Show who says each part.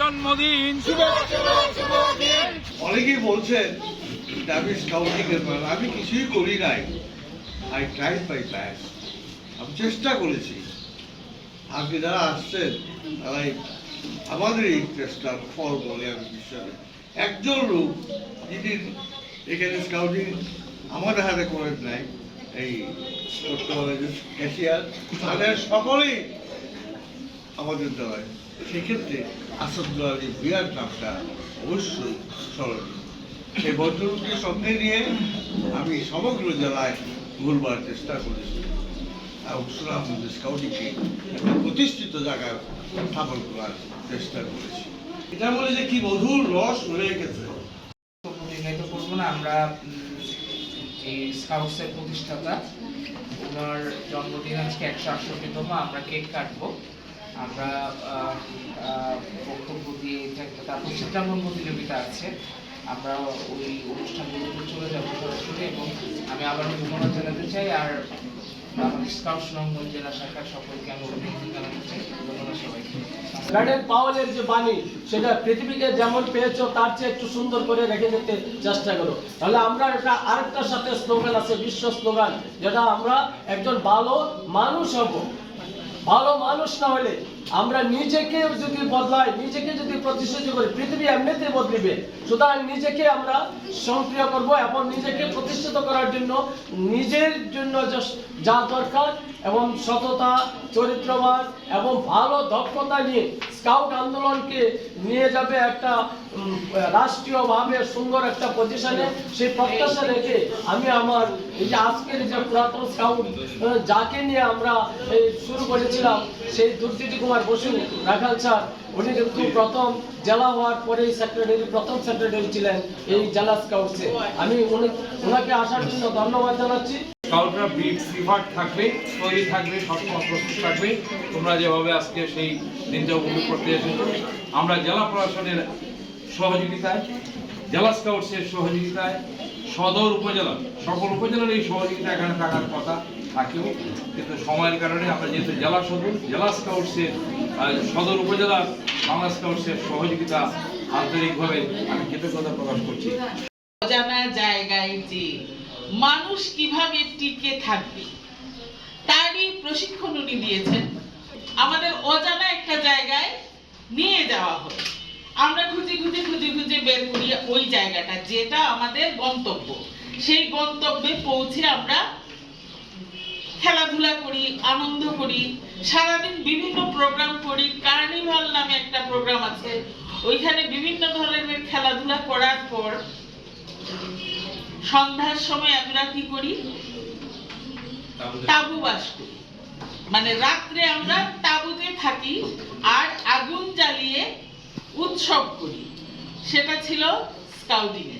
Speaker 1: জন্মদিন।
Speaker 2: অনেকেই বলছেন আমি স্কাউটিং এর আমি কিছুই করি নাই। আই ট্রাইড মাই ব্যাস্ট আমি চেষ্টা করেছি। আজকে যারা আসছেন তারাই আমাদের এই চেষ্টার ফল বলে আমি বিশ্বাস একজন লোক যিনি এখানে স্কাউটিং আমাদের হাতে করে নাই এই ক্যাশিয়ার তাদের সকলেই আমাদের দ্বারায় সেক্ষেত্রে আসাদ আলী বিরাট নামটা অবশ্যই স্মরণীয়। সেই ভদ্রলোককে সঙ্গে নিয়ে আমি সমগ্র জেলায় ঘুরবার চেষ্টা করেছি। এবং সুনামগঞ্জ স্কাউটিংকে একটা প্রতিষ্ঠিত জায়গায় স্থাপন করার চেষ্টা করেছি। এটা বলে যে কি মধুর রস রয়ে গেছে।
Speaker 3: করব না, আমরা এই স্কাউটসের প্রতিষ্ঠাতা ওনার জন্মদিন আজকে একশো আটষট্টিতম, আমরা কেক কাটবো। আমরা বক্তব্য দিয়ে তারপর চিত্রাঙ্কন প্রতিযোগিতা আছে। আমরা ওই অনুষ্ঠানগুলোতে চলে যাব সরাসরি এবং আমি আবারও ধন্যবাদ জানাতে চাই আর জানাতে চাই।
Speaker 4: ব্র্যাডেন পাওয়েলের যে সেটা পৃথিবীকে যেমন পেয়েছ, তার চেয়ে একটু সুন্দর করে রেখে চেষ্টা করো। তাহলে আমরা সাথে স্লোগান আছে, বিশ্ব স্লোগান যেটা আমরা একজন ভালো মানুষ হব। ভালো মানুষ না হলে আমরা নিজেকে যদি বদলাই, নিজেকে যদি প্রতিশ্রুতি করি, পৃথিবী এমনিতে বদলিবে। সুতরাং নিজেকে আমরা সক্রিয় করব এবং নিজেকে প্রতিষ্ঠিত করার জন্য, নিজের জন্য যা- যা দরকার এবং সততা চরিত্রবান এবং ভালো দক্ষতা নিয়ে স্কাউট আন্দোলনকে নিয়ে যাবে একটা রাষ্ট্রীয়ভাবে সুন্দর একটা পজিশনে সেই প্রত্যাশা রেখে আমি আমার এই যে আজকের যে পুরাতন স্কাউট যাকে নিয়ে আমরা শুরু করেছিলাম, সেই দুর্নীতি কুমার বসু, রাখাল স্যার, উনি কিন্তু প্রথম জেলা হওয়ার পরে সেক্রেটারি প্রথম সেক্রেটারি ছিলেন এই জেলা স্কাউটসে আমি উনি ওনাকে আসার জন্য ধন্যবাদ জানাচ্ছি।
Speaker 1: স্কাউটরা প্রিফার্ড থাকবে, তৈরি থাকবে, সবসময় প্রস্তুত থাকবে। তোমরা যেভাবে আজকে সেই দিনটা উপভোগ করতে এসেছ, আমরা জেলা প্রশাসনের সহযোগিতায়, জেলা স্কাউটসের সহযোগিতায়, সদর উপজেলা সকল উপজেলার এই সহযোগিতা এখানে থাকার কথা থাকেও। কিন্তু সময়ের কারণে আমরা যেহেতু জেলা সদর, জেলা স্কাউটসের সদর উপজেলা বাংলা স্কাউটসের সহযোগিতা আন্তরিকভাবে আমি কৃতজ্ঞতা প্রকাশ করছি।
Speaker 5: জায়গায় মানুষ কীভাবে টিকে থাকবে? তারই প্রশিক্ষণ উনি দিয়েছেন। আমাদের অজানা একটা জায়গায় নিয়ে যাওয়া হয়। আমরা খুঁজে খুঁজে খুঁজে খুঁজে বের করি ওই জায়গাটা, যেটা আমাদের গন্তব্য। সেই গন্তব্যে পৌঁছে আমরা খেলাধুলা করি, আনন্দ করি, সারাদিন বিভিন্ন প্রোগ্রাম করি। কার্নিভাল নামে একটা প্রোগ্রাম আছে। ওইখানে বিভিন্ন ধরনের খেলাধুলা করার পর সন্ধ্যার সময় আমরা কি করি? তাবু বাস করি। মানে রাত্রে আমরা তাবুতে থাকি আর আগুন জ্বালিয়ে উৎসব করি। সেটা ছিল স্কাউটিং এ